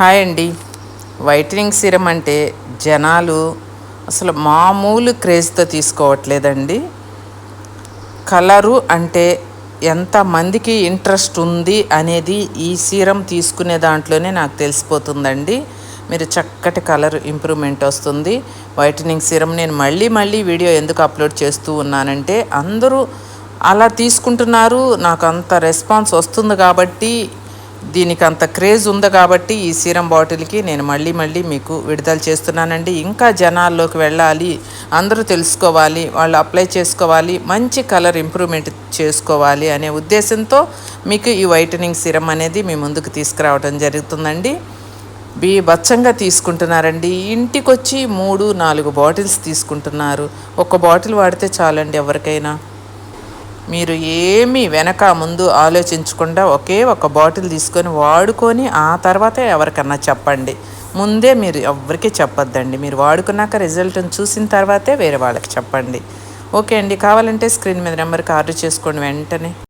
Hi అండి. Whitening serum అంటే జనాలు అసలు మామూలు క్రేజ్తో తీసుకోవట్లేదండి. కలరు అంటే ఎంతమందికి ఇంట్రెస్ట్ ఉంది అనేది ఈ సీరం తీసుకునే దాంట్లోనే నాకు తెలిసిపోతుందండి. మీరు చక్కటి కలర్ ఇంప్రూవ్మెంట్ వస్తుంది. వైటనింగ్ సీరం నేను మళ్ళీ మళ్ళీ వీడియో ఎందుకు అప్లోడ్ చేస్తూ ఉన్నానంటే అందరూ అలా తీసుకుంటున్నారు. నాకు అంత రెస్పాన్స్ వస్తుంది కాబట్టి దీనికి అంత క్రేజ్ ఉంది కాబట్టి ఈ సీరం బాటిల్కి నేను మళ్ళీ మళ్ళీ మీకు విడుదల చేస్తున్నానండి. ఇంకా జనాల్లోకి వెళ్ళాలి అందరూ తెలుసుకోవాలి వాళ్ళు అప్లై చేసుకోవాలి మంచి కలర్ ఇంప్రూవ్మెంట్ చేసుకోవాలి అనే ఉద్దేశంతో మీకు ఈ వైటనింగ్ సీరం అనేది మీ ముందుకు తీసుకురావడం జరుగుతుందండి. బీభత్సంగా తీసుకుంటున్నారండి. ఇంటికొచ్చి మూడు నాలుగు బాటిల్స్ తీసుకుంటున్నారు. ఒక బాటిల్ వాడితే చాలండి ఎవరికైనా. మీరు ఏమీ వెనక ముందు ఆలోచించకుండా ఒకే ఒక బాటిల్ తీసుకొని వాడుకొని ఆ తర్వాత ఎవరికన్నా చెప్పండి. ముందే మీరు ఎవరికి చెప్పొద్దండి. మీరు వాడుకున్నాక రిజల్ట్ని చూసిన తర్వాతే వేరే వాళ్ళకి చెప్పండి. ఓకే అండి. కావాలంటే స్క్రీన్ మీద నెంబర్కి ఆర్డర్ చేసుకోండి వెంటనే.